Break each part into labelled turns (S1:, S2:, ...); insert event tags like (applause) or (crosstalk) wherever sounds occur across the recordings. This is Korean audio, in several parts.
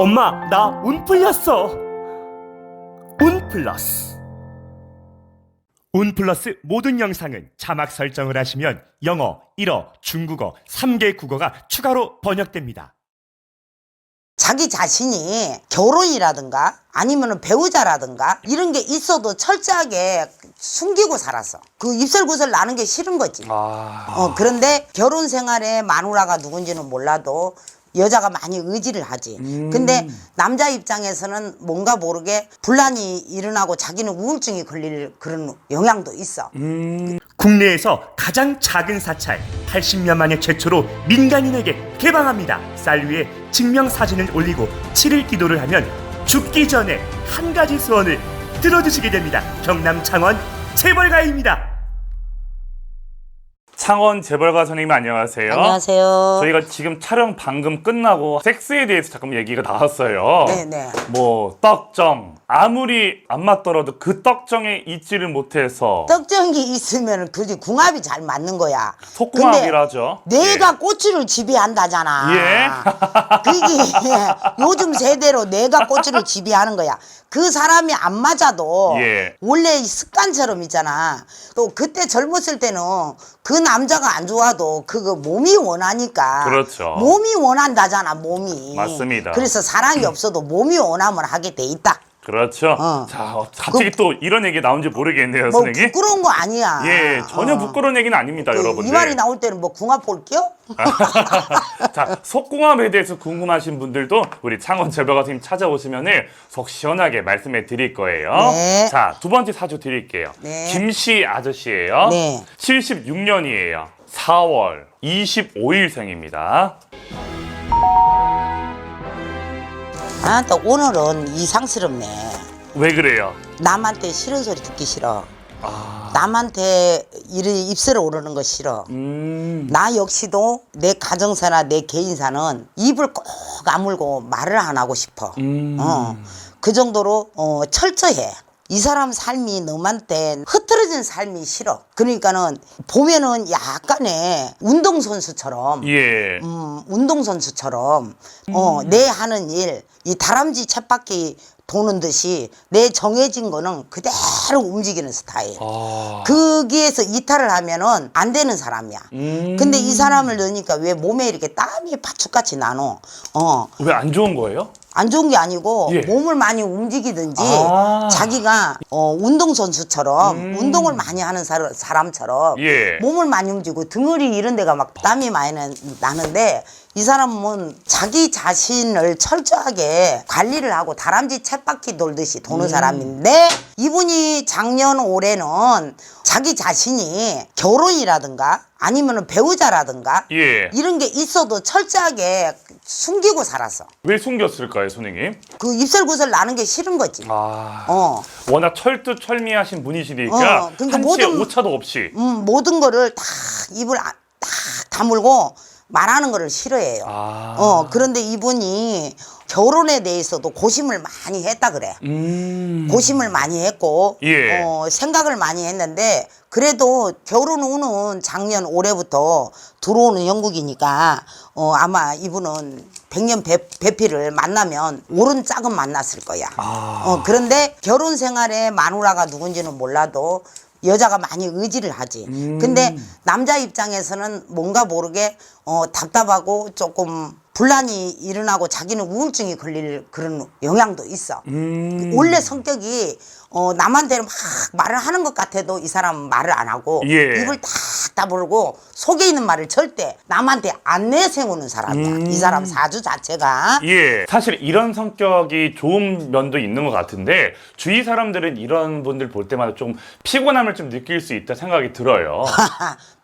S1: 엄마 나 운 풀렸어 운 플러스 운 플러스 모든 영상은 자막 설정을 하시면 영어, 일어, 중국어 3개 국어가 추가로 번역됩니다
S2: 자기 자신이 결혼이라든가 아니면 배우자라든가 이런 게 있어도 철저하게 숨기고 살았어. 그 입설구설 나는 게 싫은 거지.
S3: 아,
S2: 어, 그런데 결혼 생활에 마누라가 누군지는 몰라도 여자가 많이 의지를 하지. 근데 남자 입장에서는 뭔가 모르게 분란이 일어나고 자기는 우울증이 걸릴 그런 영향도 있어.
S1: 국내에서 가장 작은 사찰 80년 만에 최초로 민간인에게 개방합니다. 쌀 위에 증명 사진을 올리고 7일 기도를 하면 죽기 전에 한 가지 소원을 들어주시게 됩니다. 경남 창원 재벌가입니다.
S3: 창원 재벌가 선생님 안녕하세요.
S2: 안녕하세요.
S3: 저희가 지금 촬영 방금 끝나고 섹스에 대해서 잠깐 얘기가 나왔어요.
S2: 네네.
S3: 뭐 떡정 아무리 안 맞더라도 그 떡정에 잊지를 못해서
S2: 떡정이 있으면 그게 궁합이 잘 맞는 거야.
S3: 속궁합이라죠.
S2: 내가 꼬치를 지배한다잖아.
S3: 예. (laughs)
S2: 그게 요즘 세대로 내가 꼬치를 지배하는 거야. 그 사람이 안 맞아도
S3: 예.
S2: 원래 이 습관처럼 있잖아. 또 그때 젊었을 때는 그 남자가 안 좋아도 그거 몸이 원하니까.
S3: 그렇죠.
S2: 몸이 원한다잖아, 몸이.
S3: 맞습니다.
S2: 그래서 사랑이 (clears throat) 없어도 몸이 원하면 하게 돼 있다.
S3: 그렇죠.
S2: 어.
S3: 자 어, 갑자기 또 이런 얘기 나온지 모르겠네요,
S2: 뭐
S3: 선생님.
S2: 부끄러운 거 아니야.
S3: 예, 전혀
S2: 어.
S3: 부끄러운 얘기는 아닙니다,
S2: 그
S3: 여러분들.
S2: 이 말이 나올 때는 뭐 궁합 볼게요? (laughs)
S3: 자, 속궁합에 대해서 궁금하신 분들도 우리 창원 재벌가 선생님 찾아오시면 속 시원하게 말씀해 드릴 거예요.
S2: 네.
S3: 자, 두 번째 사주 드릴게요.
S2: 네.
S3: 김씨 아저씨예요.
S2: 네.
S3: 76년이에요. 4월 25일생입니다.
S2: 아, 또 오늘은 이상스럽네.
S3: 왜 그래요?
S2: 남한테 싫은 소리 듣기 싫어.
S3: 아,
S2: 남한테 이리 입술에 오르는 거 싫어.
S3: 음,
S2: 나 역시도 내 가정사나 내 개인사는 입을 꼭 아물고 말을 안 하고 싶어.
S3: 음.
S2: 어, 그 정도로 어, 철저해. 이 사람 삶이 너한테 흐트러진 삶이 싫어. 그러니까는 보면은 약간의 운동선수처럼
S3: 예.
S2: 음, 운동선수처럼 어, 내 하는 일, 이 다람쥐 쳇바퀴 도는 듯이 내 정해진 거는 그대로 움직이는 스타일.
S3: 아,
S2: 거기에서 이탈을 하면은 안 되는 사람이야.
S3: 음.
S2: 근데 이 사람을 넣으니까 왜 몸에 이렇게 땀이 바축같이 나노? 어,
S3: 왜 안 좋은 거예요?
S2: 안 좋은 게 아니고
S3: 예.
S2: 몸을 많이 움직이든지
S3: 아.
S2: 자기가 어, 운동선수처럼 운동을 많이 하는 사, 사람처럼
S3: 음. 예.
S2: 몸을 많이 움직이고 등허리 이런 데가 막 땀이 많이 나- 나는데 이 사람은 자기 자신을 철저하게 관리를 하고 다람쥐 쳇바퀴 돌듯이 도는
S3: 음.
S2: 사람인데 이분이 작년 올해는 자기 자신이 결혼이라든가 아니면 배우자라든가
S3: 예.
S2: 이런 게 있어도 철저하게 숨기고 살았어.
S3: 왜 숨겼을까요, 선생님?
S2: 그 입설구설 나는 게 싫은 거지.
S3: 아,
S2: 어,
S3: 워낙 철두철미하신 분이시니까
S2: 어, 그러니까
S3: 한치의
S2: 모든-
S3: 오차도 없이.
S2: 음, 모든 거를 다 입을 아- 딱 다물고 말하는 거를 싫어해요.
S3: 아.
S2: 어, 그런데 이분이 결혼에 대해서도 고심을 많이 했다 그래.
S3: 음.
S2: 고심을 많이 했고
S3: 예.
S2: 어, 생각을 많이 했는데 그래도 결혼 후는 작년 올해부터 들어오는 영국이니까 어, 아마 이분은 백년 배, 배필을 만나면 옳은 짝은 만났을 거야.
S3: 아.
S2: 어, 그런데 결혼 생활에 마누라가 누군지는 몰라도 여자가 많이 의지를 하지.
S3: 음.
S2: 근데 남자 입장에서는 뭔가 모르게 어, 답답하고 조금 분란이 일어나고 자기는 우울증이 걸릴 그런 영향도 있어.
S3: 음.
S2: 원래 성격이 어, 남한테는 막 말을 하는 것 같아도 이 사람은 말을 안 하고
S3: 예.
S2: 입을 딱 다물고 속에 있는 말을 절대 남한테 안 내세우는 사람이야. 이 사람 사주 자체가
S3: 예. 사실 이런 성격이 좋은 면도 있는 것 같은데 주위 사람들은 이런 분들 볼 때마다 좀 피곤함을 좀 느낄 수 있다 생각이 들어요. (laughs)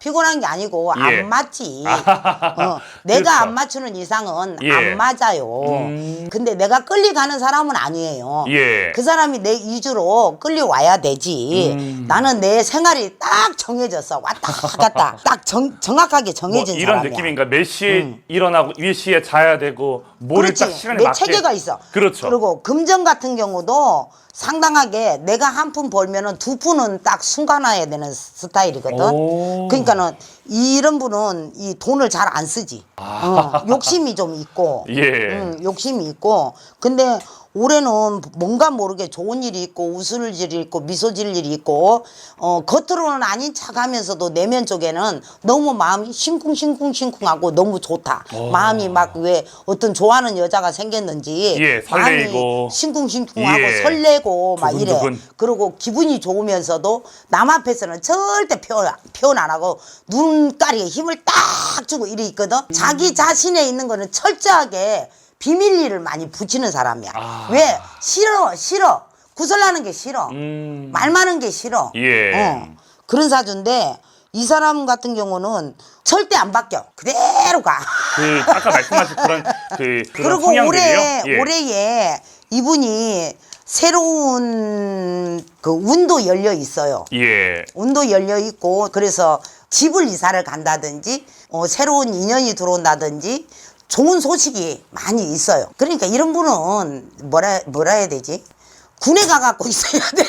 S2: 피곤한 게 아니고
S3: 예.
S2: 안 맞지. (laughs) 어, 내가
S3: 그렇죠.
S2: 안 맞추는 이상은
S3: 예.
S2: 안 맞아요.
S3: 음.
S2: 근데 내가 끌려가는 사람은 아니에요.
S3: 예.
S2: 그 사람이 내 위주로 끌려와야 되지.
S3: 음.
S2: 나는 내 생활이 딱 정해졌어. 왔다 갔다. (laughs) 딱 정, 정확하게
S3: 뭐
S2: 정해진
S3: 이런
S2: 사람이야. 음.
S3: 느낌인가 몇 시에 일어나고 몇 시에 자야 되고 뭐를. 딱 시간에
S2: 내
S3: 맞게
S2: 체계가 있어.
S3: 그렇죠.
S2: 그리고 금전 같은 경우도 상당하게 내가 한 푼 벌면은 두 푼은 딱 순간화해야 되는 스타일이거든.
S3: 오.
S2: 그러니까는 이런 분은 이 돈을 잘 안 쓰지. 어, 욕심이 좀 있고.
S3: 아. (laughs) 예.
S2: 음, 욕심이 있고. 근데 올해는 뭔가 모르게 좋은 일이 있고 웃을 일이 있고 미소 질 일이 있고 어 겉으로는 아닌 척하면서도 내면 쪽에는 너무 마음이 싱쿵싱쿵싱쿵하고 너무 좋다. 마음이 막 왜 어떤 좋아하는 여자가 생겼는지
S3: 예.
S2: 마음이 싱쿵싱쿵하고
S3: 예.
S2: 설레고 막 이래.
S3: 두근두근.
S2: 그리고 기분이 좋으면서도 남 앞에서는 절대 표현, 표현 안 하고 눈가리에 힘을 딱 주고 이래 있거든. 자기 자신에 있는 거는 철저하게 비밀리를 많이 붙이는 사람이야.
S3: 아.
S2: 왜? 싫어, 싫어. 구설나는 게 싫어.
S3: 음.
S2: 말 많은 게 싫어.
S3: 예.
S2: 어. 그런 사주인데 이 사람 같은 경우는 절대 안 바뀌어. 그대로 가.
S3: 그 아까 말씀하신 그런 그 그런 (laughs)
S2: 그리고
S3: 성향들이요.
S2: 올해
S3: 예.
S2: 올해에 이분이 새로운 그 운도 열려 있어요.
S3: 예.
S2: 운도 열려 있고 그래서 집을 이사를 간다든지 어, 새로운 인연이 들어온다든지 좋은 소식이 많이 있어요. 그러니까 이런 분은 뭐라 뭐라 해야 되지? 군에 가 갖고 있어야 돼.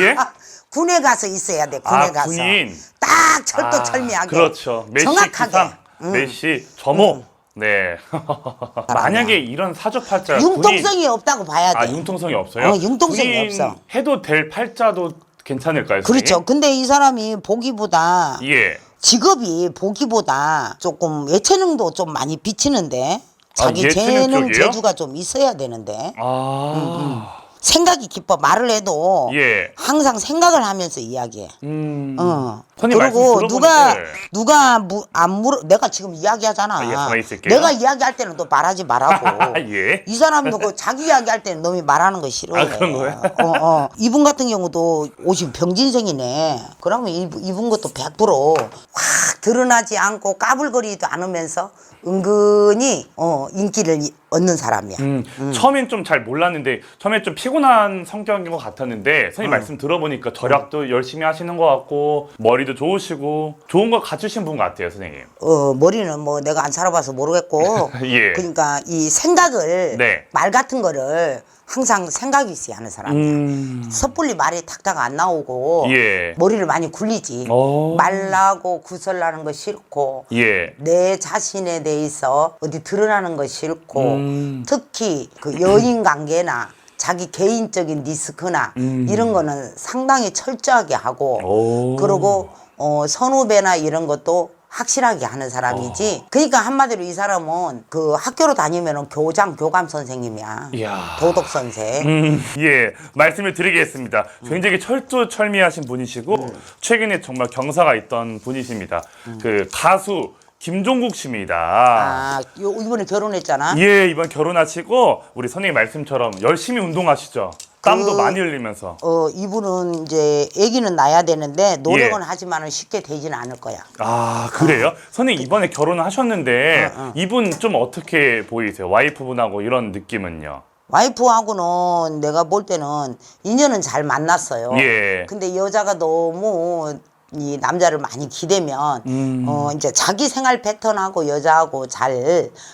S3: 예? (laughs)
S2: 군에 가서 있어야 돼. 군에
S3: 아,
S2: 가서
S3: 군인.
S2: 딱 철도철미하게
S3: 그렇죠. 메시
S2: 정확하게 음.
S3: 메시 점호. 네. (laughs) 만약에 이런 사주 팔자
S2: 융통성이 없다고 봐야 돼.
S3: 아 융통성이 없어요?
S2: 어, 융통성이
S3: 군인
S2: 없어.
S3: 해도 될 팔자도 괜찮을까요?
S2: 그렇죠.
S3: 선생님?
S2: 근데 이 사람이 보기보다
S3: 예.
S2: 직업이 보기보다 조금 예체능도 좀 많이 비치는데 자기
S3: 아, 예체능
S2: 재능
S3: 쪽이에요?
S2: 재주가 좀 있어야 되는데
S3: 아.
S2: 생각이 깊어 말을 해도
S3: 예.
S2: 항상 생각을 하면서 이야기해.
S3: 음.
S2: 어.
S3: 선생님 말씀
S2: 그리고
S3: 들어보니까
S2: 누가
S3: 네.
S2: 누가 무, 안 물어 내가 지금 이야기하잖아.
S3: 아, 예, 가만히 있을게요.
S2: 내가 이야기할 때는 또 말하지 말라고. (laughs)
S3: 예.
S2: 이 사람도 그 자기 이야기할 때는 너무 말하는 거 싫어해.
S3: 아, 그런 거야?
S2: 어, 어. 이분 같은 경우도 옷이 병진생이네. 그러면 이분, 이분 것도 100%확 드러나지 않고 까불거리지도 않으면서 은근히 어, 인기를 이- 얻는 사람이야.
S3: 음, 처음엔 좀 잘 몰랐는데 처음에 좀 피곤한 성격인 것 같았는데 선생님 말씀 들어보니까 절약도 열심히 하시는 것 같고 머리도 좋으시고 좋은 거 갖추신 분 같아요 선생님
S2: 어, 머리는 뭐 내가 안 살아봐서 모르겠고. (laughs)
S3: 예.
S2: 그러니까 이 생각을
S3: 네.
S2: 말 같은 거를 항상 생각이 있어야 하는 사람이야.
S3: 음,
S2: 섣불리 말이 탁탁 안 나오고
S3: 예.
S2: 머리를 많이 굴리지.
S3: 오.
S2: 말나고 구설나는 거 싫고
S3: 예.
S2: 내 자신에 대해 서 어디 드러나는 거 싫고
S3: 음.
S2: 특히 그 연인 관계나 자기 개인적인 리스크나 이런 거는 상당히 철저하게 하고
S3: 음. 오.
S2: 그리고 어, 선후배나 이런 것도 확실하게 하는 사람이지. 그러니까 한마디로 이 사람은 그 학교로 다니면은 교장 교감 선생님이야.
S3: 이야.
S2: 도덕 선생.
S3: 음, 예, 말씀을 드리겠습니다. 굉장히 철두철미하신 분이시고 최근에 정말 경사가 있던 분이십니다. 그 가수 김종국 씨입니다.
S2: 아, 요, 이번에 결혼했잖아.
S3: 예, 이번 결혼하시고 우리 선생님 말씀처럼 열심히 운동하시죠. 땀도
S2: 그-
S3: 많이 흘리면서.
S2: 어, 이분은 이제 아기는 낳아야 되는데 노력은
S3: 예.
S2: 하지만은 쉽게 되지는 않을 거야.
S3: 아, 그래요? 선생님 이번에 결혼하셨는데. 이분 좀 어떻게 보이세요? 와이프분하고 이런 느낌은요?
S2: 와이프하고는 내가 볼 때는 인연은 잘 만났어요.
S3: 예.
S2: 근데 여자가 너무 이 남자를 많이 기대면
S3: 음.
S2: 어 이제 자기 생활 패턴하고 여자하고 잘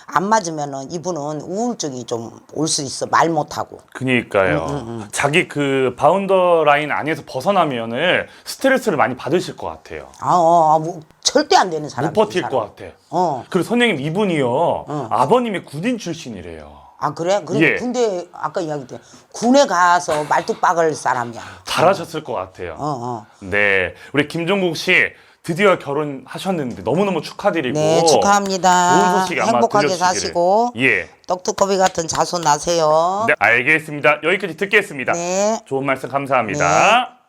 S2: 안 맞으면은 이분은 우울증이 좀 올 수 있어 말 못하고
S3: 그니까요.
S2: 음,
S3: 자기 그 바운더 라인 안에서 벗어나면은 스트레스를 많이 받으실 것 같아요.
S2: 아, 어, 어, 뭐 절대 안 되는 사람
S3: 못 버틸 것 같아.
S2: 어.
S3: 그리고 선생님 이분이요. 아버님이 군인 출신이래요.
S2: 아 그래? 그래
S3: 예.
S2: 군대 아까 이야기했대 군에 가서 말뚝 박을 사람이야.
S3: 잘하셨을 것 같아요.
S2: 어 어.
S3: 네, 우리 김종국 씨 드디어 결혼하셨는데 너무너무 축하드리고
S2: 네 축하합니다.
S3: 좋은 소식 아마
S2: 행복하게
S3: 들려주시기를.
S2: 사시고
S3: 예,
S2: 떡두꺼비 같은 자손 나세요.
S3: 네 알겠습니다. 여기까지 듣겠습니다.
S2: 네.
S3: 좋은 말씀 감사합니다.